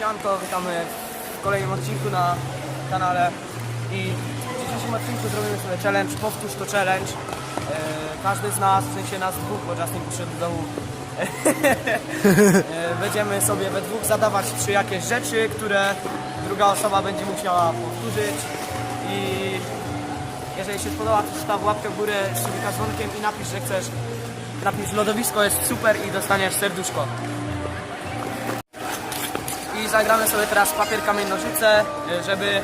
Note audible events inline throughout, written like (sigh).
Sianko, witamy w kolejnym odcinku na kanale i w dzisiejszym odcinku zrobimy sobie challenge, powtórz to challenge. E, każdy z nas, w sensie nas dwóch, bo Justin poszedł do domu, (laughs) e, będziemy sobie we dwóch zadawać trzy jakieś rzeczy, które druga osoba będzie musiała powtórzyć i jeżeli się spodoba, to zostaw łapkę w górę z dzwonkiem i napisz, że chcesz, napisz lodowisko jest super i dostaniesz serduszko. Zagramy sobie teraz papier, kamień, nożyce, y, żeby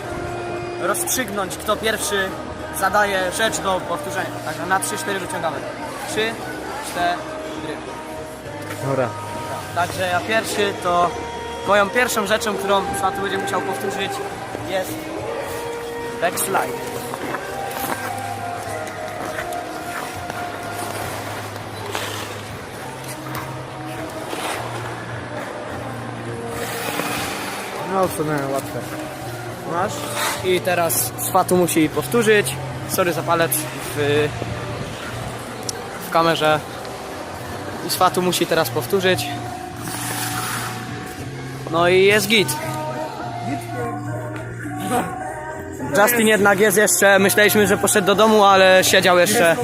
rozstrzygnąć, kto pierwszy zadaje rzecz do powtórzenia. Także na 3-4 wyciągamy. 3, 4. Dobra. Także ja pierwszy to moją pierwszą rzeczą, którą Szatu będzie musiał powtórzyć jest backslide. No sumie łatwe. Masz? I teraz Swatu musi powtórzyć. Sorry za palec w, w kamerze. I Swatu musi teraz powtórzyć. No i jest git. Justin jednak jest jeszcze, myśleliśmy, że poszedł do domu, ale siedział jeszcze.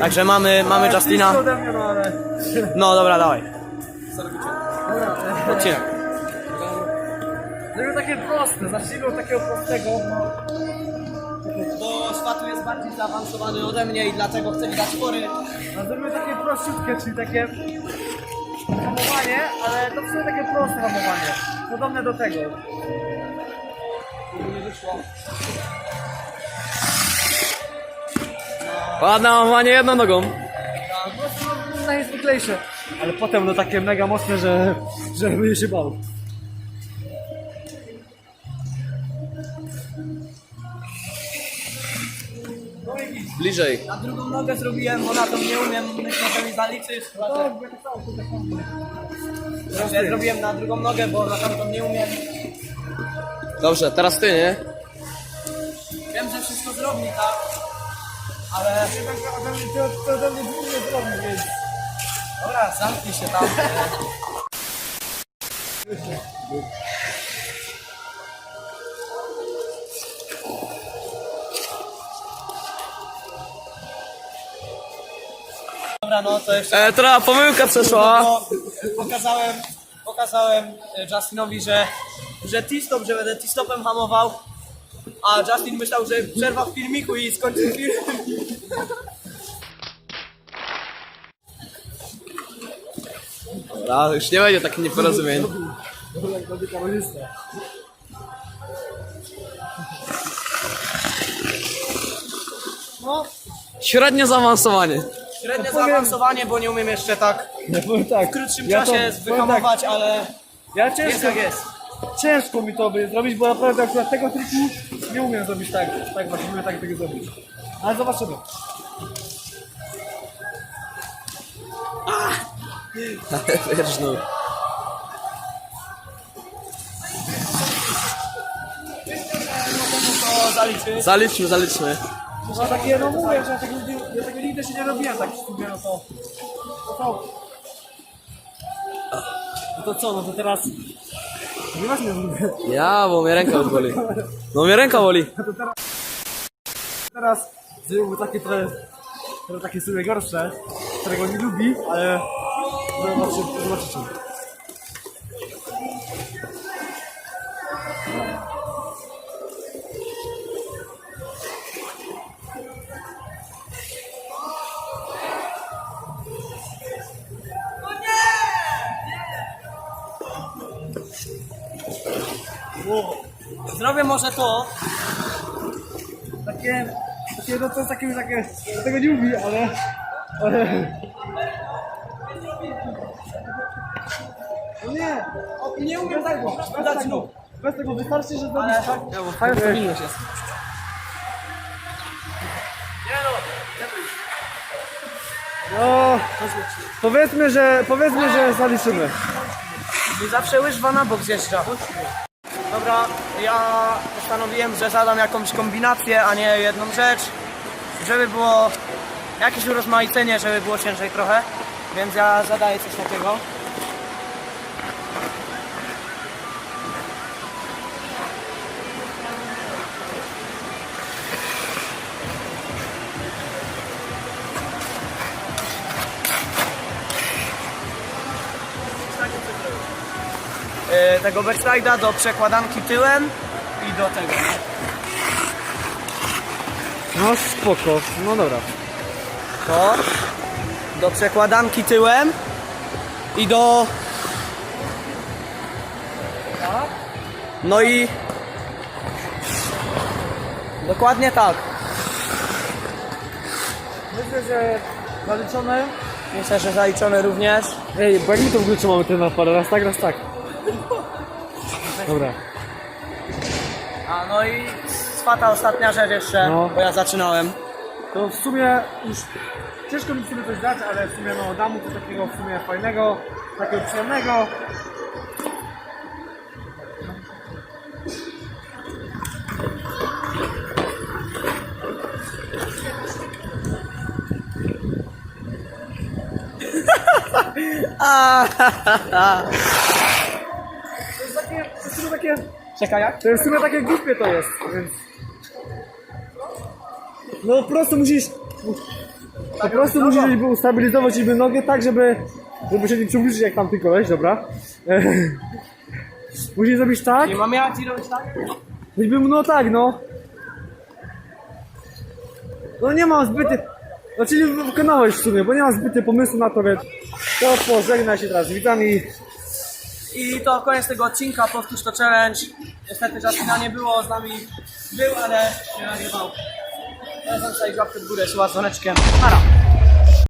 Także mamy, mamy Justina. no. No dobra, dawaj. Odcinek. Żeby takie proste, zacznijmy od takiego prostego. Bo Swatu jest bardziej zaawansowany ode mnie i dlatego chce mi dać pory. A zrobimy takie prościutkie, czyli takie hamowanie, ale to w sumie takie proste hamowanie. Podobne do tego. Nie wyszło. Ładne hamowanie jedną nogą. Po prostu no, najzwyklejsze. Ale potem no takie mega mocne, że, że będzie się bał. Bliżej. Na drugą nogę zrobiłem, bo na to nie umiem, myślę, że mi zaliczysz. Ja zrobiłem na drugą nogę, bo na tamtą nie umiem. Dobrze, teraz ty, nie? Wiem, że wszystko zrobi, tak? Ale... To, to mnie nie zrobi, więc... Dobra, zamknij się tam. (laughs) Dobra, no to jeszcze... E, teraz pomyłka przeszła. No, pokazałem, pokazałem e, Justinowi, że, że T-stop, że będę T-stopem hamował, a Justin myślał, że przerwa w filmiku i skończył film. Dobra, już nie będzie takich nieporozumień. No, Średnie zaawansowanie. Średnie zaawansowanie, bo nie umiem jeszcze tak Ja powiem tak. w krótszym ja to- czasie powiem wyhamować, ale Tak, ja jest ciężko, jak jest. ciężko mi to by zrobić, bo naprawdę akurat tego triku nie umiem zrobić tak, tak właśnie umiem tak tego zrobić. Ale zobaczymy. Wiesz, no. To zaliczy. Zaliczmy, zaliczmy. No takie, no mówię, że ja tego, nigdy- ja tego nigdy się nie robiłem tak w sumie, no to... No to... No to co, no to teraz... Nie ważne, że Ja, bo mnie ręka już boli. No mnie ręka boli. teraz zrobił takie trochę, trochę takie sobie gorsze, którego nie lubi, ale zobaczycie. Zrobię może to. Takie, takie, no to jest takie, takie, ja tego nie lubi, ale, ale... No nie, O, nie umiem tak, bez dać tego, nóg. bez tego wystarczy, że zrobisz Ale- tak. Ja, bo fajnie powinnoś jest. No, powiedzmy, że, powiedzmy, że zaliczymy. I zawsze łyżwa na bok zjeżdża. Dobra, ja postanowiłem, że zadam jakąś kombinację, a nie jedną rzecz, żeby było jakieś urozmaicenie, żeby było ciężej trochę, więc ja zadaję coś takiego. E, tego backside'a do przekładanki tyłem i do tego. No spoko, no dobra. To do przekładanki tyłem i do... No i... Dokładnie tak. Myślę, że zaliczone. Myślę, że zaliczone również. Ej, bo jak my to w ogóle mamy ten napad? Raz tak, raz tak. Dobra. A no i czwarta ostatnia rzecz jeszcze, No. bo ja zaczynałem. To w sumie już ciężko mi sobie coś dać, ale w sumie no dam mu coś takiego w sumie fajnego, takiego przyjemnego. (laughs) To jest takie, to jest w sumie takie, Czekaj jak? to jest w sumie takie głupie to jest, więc... No po prostu musisz... Po prostu musisz żeby ustabilizować niby nogę tak, żeby... Żeby się nie przybliżyć jak tamty koleś, dobra? (laughs) Musisz zrobić tak, Nie mam jak ci robić tak? choćby no tak, no. No nie mam zbyty... Znaczy nie wykonałeś w sumie, bo nie mam zbyty pomysłu na to, więc... To pożegnaj się teraz z widzami. I to koniec tego odcinka, powtórz to challenge. Niestety Justina nie było, z nami był, ale nie nagrywał. Ja sobie łapkę w górę, siła z. Para.